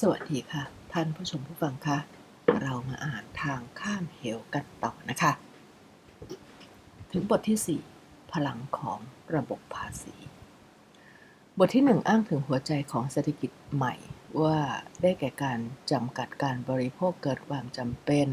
สวัสดีค่ะ ท่านผู้ชมผู้ฟังคะเรามาอ่านทางข้ามเหวกันต่อนะคะ ถึงบทที่ 4 พลังของระบบภาษี บทที่ 1 อ้างถึงหัวใจของเศรษฐกิจใหม่ว่าได้แก่การจำกัดการบริโภคเกิดความจำเป็น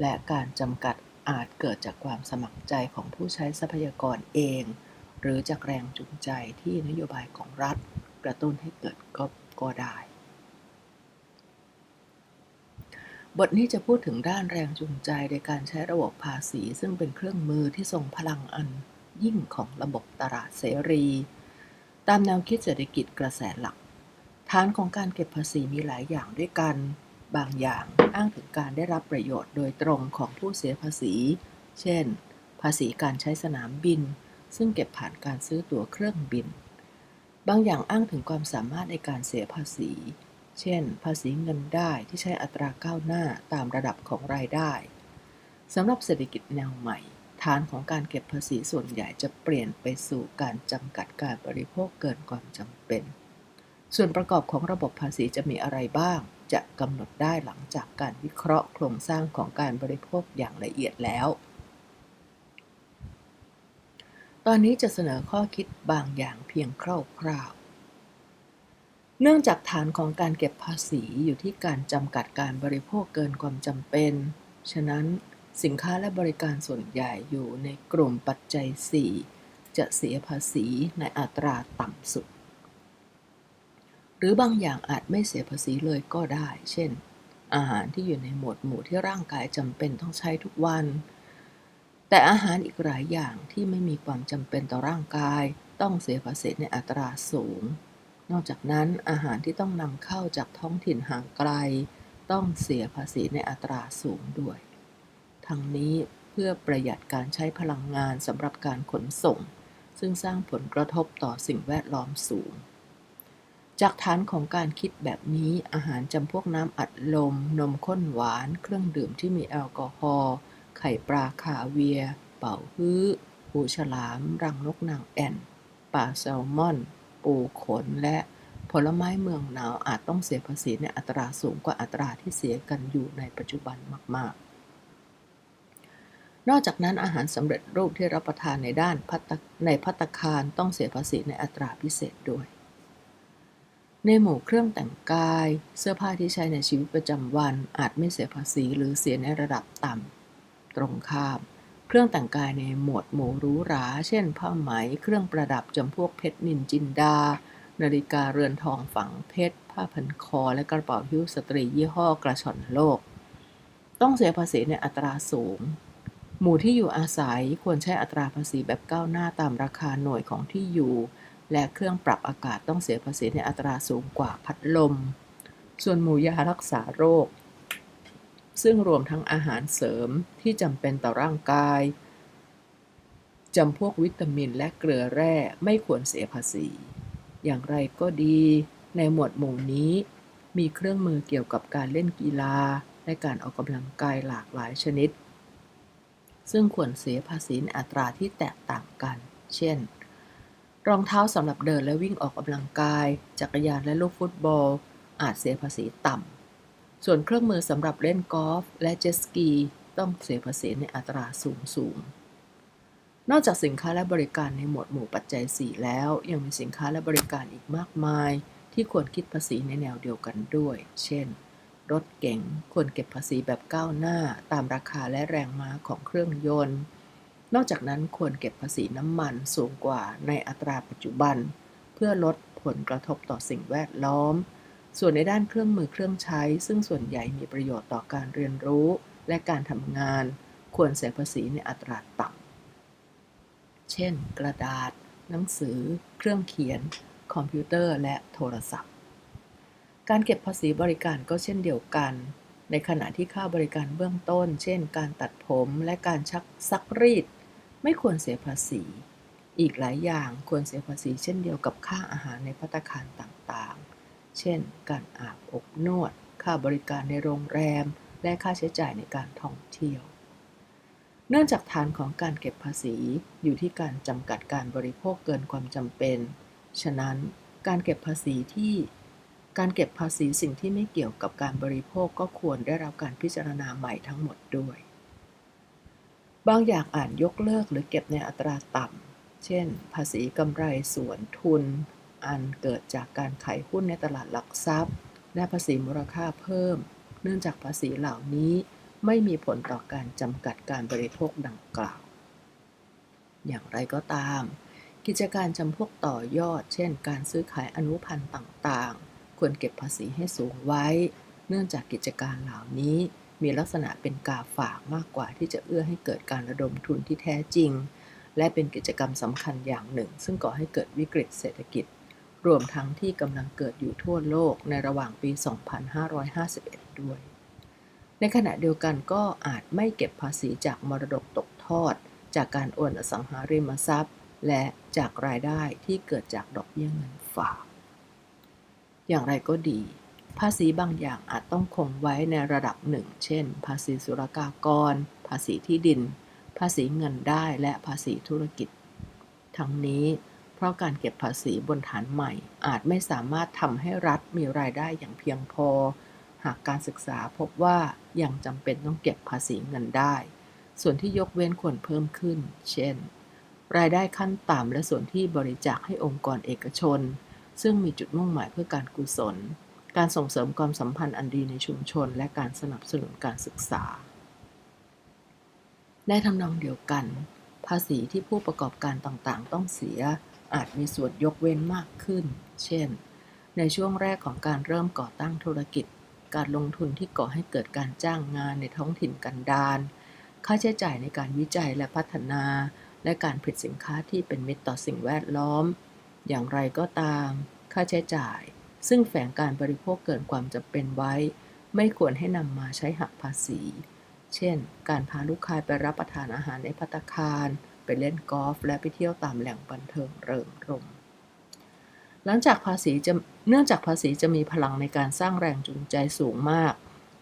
และการจำกัดอาจเกิดจากความสมัครใจของผู้ใช้ทรัพยากรเอง หรือจากแรงจูงใจที่นโยบายของรัฐกระตุ้นให้เกิดก็ก็ได้ บทนี้จะพูดถึงด้านแรงจูงใจในการใช้ระบบภาษี ซึ่งเป็นเครื่องมือที่ทรงพลังอันยิ่งของระบบตลาดเสรี ตามแนวคิดเศรษฐกิจกระแสหลัก ฐานของการเก็บภาษีมีหลายอย่างด้วยกัน บางอย่างอ้างถึงการได้รับประโยชน์โดยตรงของผู้เสียภาษี เช่น ภาษีการใช้สนามบิน ซึ่งเก็บผ่านการซื้อตั๋วเครื่องบิน บางอย่างอ้างถึงความสามารถในการเสียภาษี เช่น ภาษีเงินได้ที่ใช้อัตราก้าวหน้าตามระดับของรายได้สำหรับเศรษฐกิจแนวใหม่ ฐานของการเก็บภาษีส่วนใหญ่จะเปลี่ยนไปสู่การจำกัดการบริโภคเกินความจำเป็น ส่วนประกอบของระบบภาษีจะมีอะไรบ้าง จะกำหนดได้หลังจากการวิเคราะห์โครงสร้างของการบริโภคอย่างละเอียดแล้ว ตอนนี้จะเสนอข้อคิดบางอย่างเพียงคร่าวๆ เนื่องจากฐานของการเก็บภาษีอยู่ที่การจำกัดการบริโภคเกินความจำเป็น ฉะนั้นสินค้าและบริการส่วนใหญ่อยู่ในกลุ่มปัจจัย 4 จะเสียภาษีในอัตราต่ำสุด หรือบางอย่างอาจไม่เสียภาษีเลยก็ได้ เช่น อาหารที่อยู่ในหมวดหมู่ที่ร่างกายจำเป็นต้องใช้ทุกวัน แต่อาหารอีกหลายอย่างที่ไม่มีความจำเป็นต่อร่างกาย ต้องเสียภาษีในอัตราสูง นอกจากนั้นอาหารที่ต้องนำเข้าจากท้องถิ่นห่างไกล ต้องเสียภาษีในอัตราสูงด้วย ทั้งนี้เพื่อประหยัดการใช้พลังงานสำหรับการขนส่ง ซึ่งสร้างผลกระทบต่อสิ่งแวดล้อมสูง จากฐานของการคิดแบบนี้อาหารจำพวกน้ำอัดลม นมข้นหวาน เครื่องดื่มที่มีแอลกอฮอล์ไข่ปลาคาเวีย เป่าฮื้อหูฉลาม รังนกนางแอ่นปลาแซลมอน ปูขนและผลไม้เมืองหนาวอาจต้องเสียภาษีในอัตราสูงกว่าอัตราที่เสียกันอยู่ในปัจจุบันมาก ๆ นอกจากนั้นอาหารสำเร็จรูปที่รับประทานในด้านในพัตคารต้องเสียภาษีในอัตราพิเศษด้วย ในหมู่เครื่องแต่งกาย เสื้อผ้าที่ใช้ในชีวิตประจำวันอาจไม่เสียภาษีหรือเสียในระดับต่ำตรงข้าม เครื่องแต่งกายในหมวดหมู่หรูหรา เช่น ผ้าไหม เครื่องประดับจำพวกเพชรนินจินดา นาฬิกาเรือนทองฝังเพชร ผ้าพันคอ และกระเป๋าหิ้วสตรียี่ห้อกระชอนโลก ต้องเสียภาษีในอัตราสูง หมู่ที่อยู่อาศัยควรใช้อัตราภาษีแบบก้าวหน้าตามราคาหน่วยของที่อยู่ และเครื่องปรับอากาศต้องเสียภาษีในอัตราสูงกว่าพัดลม ส่วนหมู่ยารักษาโรค ซึ่งรวมทั้งอาหารเสริมที่จำเป็นต่อร่างกายจำพวกวิตามินและเกลือแร่ไม่ควรเสียภาษี อย่างไรก็ดี ในหมวดหมู่นี้ มีเครื่องมือเกี่ยวกับการเล่นกีฬา และการออกกำลังกายหลากหลายชนิด ซึ่งควรเสียภาษีในอัตราที่แตกต่างกัน เช่น รองเท้าสำหรับเดินและวิ่งออกกำลังกาย จักรยานและลูกฟุตบอล อาจเสียภาษีต่ำ ส่วนเครื่องมือสำหรับเล่นกอล์ฟและเจ็ตสกีต้องเสียภาษีในอัตราสูงสูง นอกจากสินค้าและบริการในหมวดหมู่ปัจจัย 4 แล้ว ยังมีสินค้าและบริการอีกมากมาย ที่ควรคิดภาษีในแนวเดียวกันด้วย เช่น รถเก๋งควรเก็บภาษีแบบก้าวหน้า ตามราคาและแรงม้าของเครื่องยนต์ นอกจากนั้นควรเก็บภาษีน้ำมันสูงกว่าในอัตราปัจจุบัน เพื่อลดผลกระทบต่อสิ่งแวดล้อม ส่วนในด้านเครื่องมือเครื่องใช้ ซึ่งส่วนใหญ่มีประโยชน์ต่อการเรียนรู้และการทำงาน ควรเสียภาษีในอัตราต่ำ เช่น กระดาษ หนังสือ เครื่องเขียน คอมพิวเตอร์ และโทรศัพท์ การเก็บภาษีบริการก็เช่นเดียวกัน ในขณะที่ค่าบริการเบื้องต้น เช่น การตัดผมและการชักซักรีด ไม่ควรเสียภาษี อีกหลายอย่างควรเสียภาษีเช่นเดียวกับค่าอาหารในภัตคารต่าง เช่น การอาบอบนวด ค่าบริการในโรงแรม และค่าใช้จ่ายในการท่องเที่ยว เนื่องจากฐานของการเก็บภาษีอยู่ที่การจำกัดการบริโภคเกินความจำเป็น ฉะนั้นการเก็บภาษีที่การเก็บภาษีสิ่งที่ไม่เกี่ยวกับการบริโภคก็ควรได้รับการพิจารณาใหม่ทั้งหมดด้วย บางอย่างอาจยกเลิกหรือเก็บในอัตราต่ำ เช่น ภาษีกำไรส่วนทุน อันเกิดจากการขายหุ้นในตลาดหลักทรัพย์ และภาษีมูลค่าเพิ่ม เนื่องจากภาษีเหล่านี้ไม่มีผลต่อการจำกัดการบริโภคดังกล่าว อย่างไรก็ตาม กิจการจำพวกต่อยอด เช่น การซื้อขายอนุพันธ์ต่างๆ ควรเก็บภาษีให้สูงไว้ เนื่องจากกิจการเหล่านี้มีลักษณะเป็นกาฝากมากกว่าที่จะเอื้อให้เกิดการระดมทุนที่แท้จริง และเป็นกิจกรรมสำคัญอย่างหนึ่ง ซึ่งก่อให้เกิดวิกฤตเศรษฐกิจ รวมทั้งที่กำลังเกิดอยู่ทั่วโลกในระหว่างปี 2551 ด้วย ในขณะเดียวกันก็อาจไม่เก็บภาษีจากมรดกตกทอด จากการโอนอสังหาริมทรัพย์ และจากรายได้ที่เกิดจากดอกเบี้ยเงินฝาก อย่างไรก็ดี ภาษีบางอย่างอาจต้องคงไว้ในระดับหนึ่ง เช่น ภาษีสุรากากร ภาษีที่ดิน ภาษีเงินได้และภาษีธุรกิจ ทั้งนี้ ราะการเก็บภาษีบนฐานใหม่ อาจไม่สามารถทำให้รัฐมีรายได้อย่างเพียงพอ หากการศึกษาพบว่ายังจำเป็นต้องเก็บภาษีเงินได้ ส่วนที่ยกเว้นควรเพิ่มขึ้น เช่น รายได้ขั้นต่ำและส่วนที่บริจาคให้องค์กรเอกชน ซึ่งมีจุดมุ่งหมายเพื่อการกุศล การส่งเสริมความสัมพันธ์อันดีในชุมชน และการสนับสนุนการศึกษา ในทำนองเดียวกัน ภาษีที่ผู้ประกอบการต่างๆ ต้องเสีย อาจมีส่วนยกเว้นมากขึ้น เช่น ในช่วงแรกของการเริ่มก่อตั้งธุรกิจ การลงทุนที่ก่อให้เกิดการจ้างงานในท้องถิ่นกันดารค่าใช้จ่ายในการวิจัยและพัฒนา และการผลิตสินค้าที่เป็นมิตรต่อสิ่งแวดล้อม อย่างไรก็ตาม ค่าใช้จ่าย ซึ่งแฝงการบริโภคเกินความจำเป็นไว้ ไม่ควรให้นำมาใช้หักภาษี เช่น การพาลูกค้าไปรับประทานอาหารในพัตคาร เล่นกอล์ฟและไปเที่ยวตามแหล่งบันเทิงเริงรมหลังจากภาษีจะเนื่องจากภาษีจะมีพลังในการสร้างแรงจูงใจสูงมาก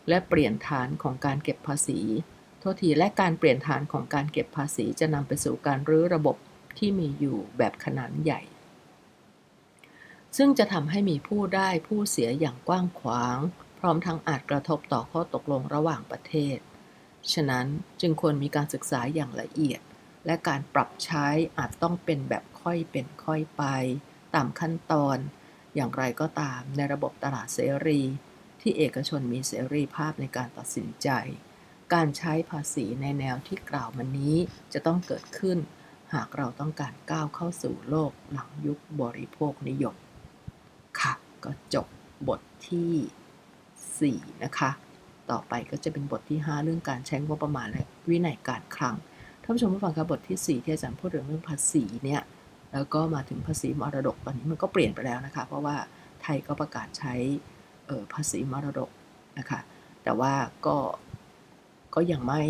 และเปลี่ยนฐานของการเก็บภาษีโทษทีและการเปลี่ยนฐานของการเก็บภาษีจะนำไปสู่การรื้อระบบที่มีอยู่แบบขนาดใหญ่ ซึ่งจะทำให้มีผู้ได้ผู้เสียอย่างกว้างขวาง พร้อมทั้งอาจกระทบต่อข้อตกลงระหว่างประเทศ ฉะนั้นจึงควรมีการศึกษาอย่างละเอียด และการปรับใช้อาจต้องเป็นแบบค่อยเป็นค่อยไป ตามขั้นตอน อย่างไรก็ตามในระบบตลาดเสรี ที่เอกชนมีเสรีภาพในการตัดสินใจ การใช้ภาษีในแนวที่กล่าวมานี้จะต้องเกิดขึ้น หากเราต้องการก้าวเข้าสู่โลกหลังยุคบริโภคนิยม ค่ะ ก็จบบทที่ 4 นะคะ ต่อไปก็จะเป็นบทที่ 5 เรื่องการใช้งบประมาณและวินัยการคลังานผู้ชมผู้ฟังครับบทที่ 4 ที่อาจารย์พูดเรื่องเรื่องภาษีเนี่ยแล้วก็มาถึงภาษีมรดกตอนนี้มันก็เปลี่ยนไปแล้วนะคะ เพราะว่าไทยก็ประกาศใช้ภาษีมรดกนะคะ แต่ว่าก็ก็ยังไม่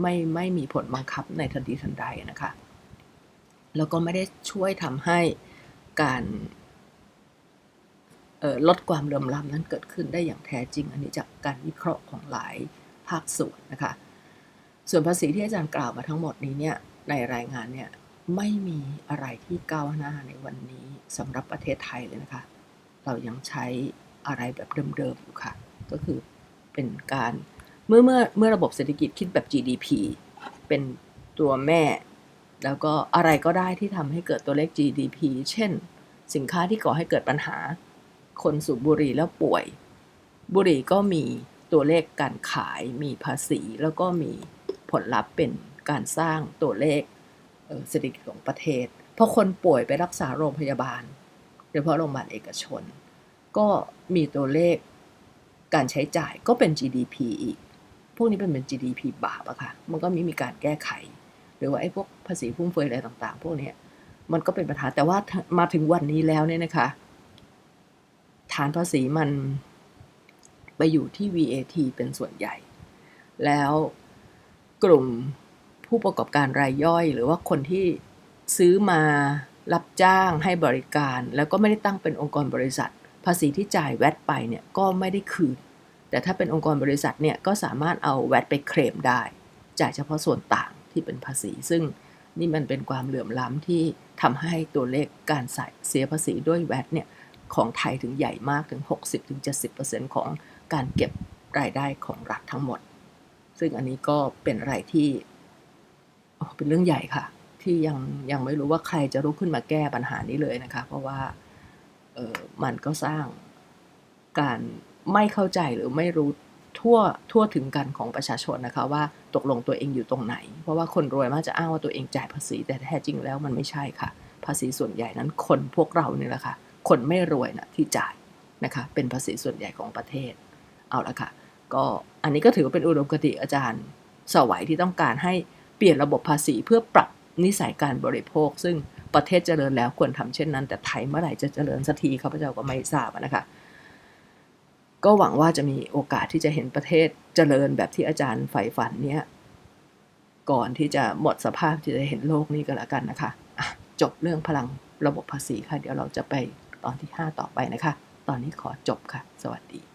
ไม่ไม่มีผลบังคับในทันทีทันใดนะคะ แล้วก็ไม่ได้ช่วยทำให้การลดความเหลื่อมล้ำนั้นเกิดขึ้นได้อย่างแท้จริง อันนี้จากการวิเคราะห์ของหลายภาคส่วนนะคะ ส่วนภาษีที่อาจารย์กล่าวมาทั้งหมดนี้เนี่ยในรายงานเนี่ยไม่มีอะไรที่ก้าวหน้าในวันนี้สำหรับประเทศไทยเลยนะคะ เรายังใช้อะไรแบบเดิมๆอยู่ค่ะ ก็คือเป็นการเมื่อเมื่อเมื่อระบบเศรษฐกิจคิดแบบ GDP เป็นตัวแม่ แล้วก็อะไรก็ได้ที่ทำให้เกิดตัวเลข GDP เช่น สินค้าที่ก่อให้เกิดปัญหา คนสูบบุหรี่แล้วป่วย บุหรี่ก็มีตัวเลขการขายมีภาษีแล้วก็มี ผลลัพธ์เป็นการสร้างตัวเลขเศรษฐกิจของประเทศ เพราะคนป่วยไปรักษาโรงพยาบาลโดยเฉพาะโรงพยาบาลเอกชน ก็มีตัวเลขการใช้จ่ายก็เป็น GDP อีก พวกนี้เป็นเป็น GDP บาปอะค่ะ มันก็ไม่มีการแก้ไข หรือว่าไอ้พวกภาษีฟุ่มเฟือยอะไรต่างๆ พวกนี้มันก็เป็นปัญหา แต่ว่ามาถึงวันนี้แล้วเนี่ยนะคะ ฐานภาษีมันไปอยู่ที่ VAT เป็นส่วนใหญ่ แล้ว กลุ่มผู้ประกอบการรายย่อย หรือว่าคนที่ซื้อมารับจ้างให้บริการ แล้วก็ไม่ได้ตั้งเป็นองค์กรบริษัท ภาษีที่จ่ายแวดไปเนี่ยก็ไม่ได้คืน แต่ถ้าเป็นองค์กรบริษัทเนี่ยก็สามารถเอาแวดไปเคลมได้ จ่ายเฉพาะส่วนต่างที่เป็นภาษี ซึ่งนี่มันเป็นความเหลื่อมล้ำที่ทำให้ตัวเลขการใส่เสียภาษีด้วยแวดเนี่ยของไทยถึงใหญ่มากถึง 60-70%ของการเก็บรายได้ของรัฐทั้งหมด ซึ่งอันนี้ก็เป็นอะไรที่เป็นเรื่องใหญ่ค่ะ ที่ยังยังไม่รู้ว่าใครจะลุกขึ้นมาแก้ปัญหานี้เลยนะคะ เพราะว่าเออมันก็สร้างการไม่เข้าใจหรือไม่รู้ทั่วทั่วถึงกันของประชาชนนะคะว่าตกลงตัวเองอยู่ตรงไหน เพราะว่าคนรวยมักจะอ้างว่าตัวเองจ่ายภาษี แต่แท้จริงแล้วมันไม่ใช่ค่ะ ภาษีส่วนใหญ่นั้นคนพวกเราเนี่ยแหละค่ะคนไม่รวยนะที่จ่ายนะคะเป็นภาษีส่วนใหญ่ของประเทศเอาละค่ะ ก็อันนี้ก็ถือว่าเป็นอุดมคติอาจารย์สวัยที่ต้องการให้เปลี่ยนระบบภาษีเพื่อปรับนิสัยการบริโภค ซึ่งประเทศเจริญแล้วควรทำเช่นนั้น แต่ไทยเมื่อไหร่จะเจริญสักทีข้าพเจ้าก็ไม่ทราบนะคะก็หวังว่าจะมีโอกาสที่จะเห็นประเทศเจริญแบบที่อาจารย์ใฝ่ฝันเนี้ยก่อนที่จะหมดสภาพที่จะเห็นโลกนี้ก็แล้วกันนะคะะจบเรื่องพลังระบบภาษีค่ะ เดี๋ยวเราจะไปตอนที่ 5 ต่อไปนะคะ ตอนนี้ขอจบค่ะ สวัสดี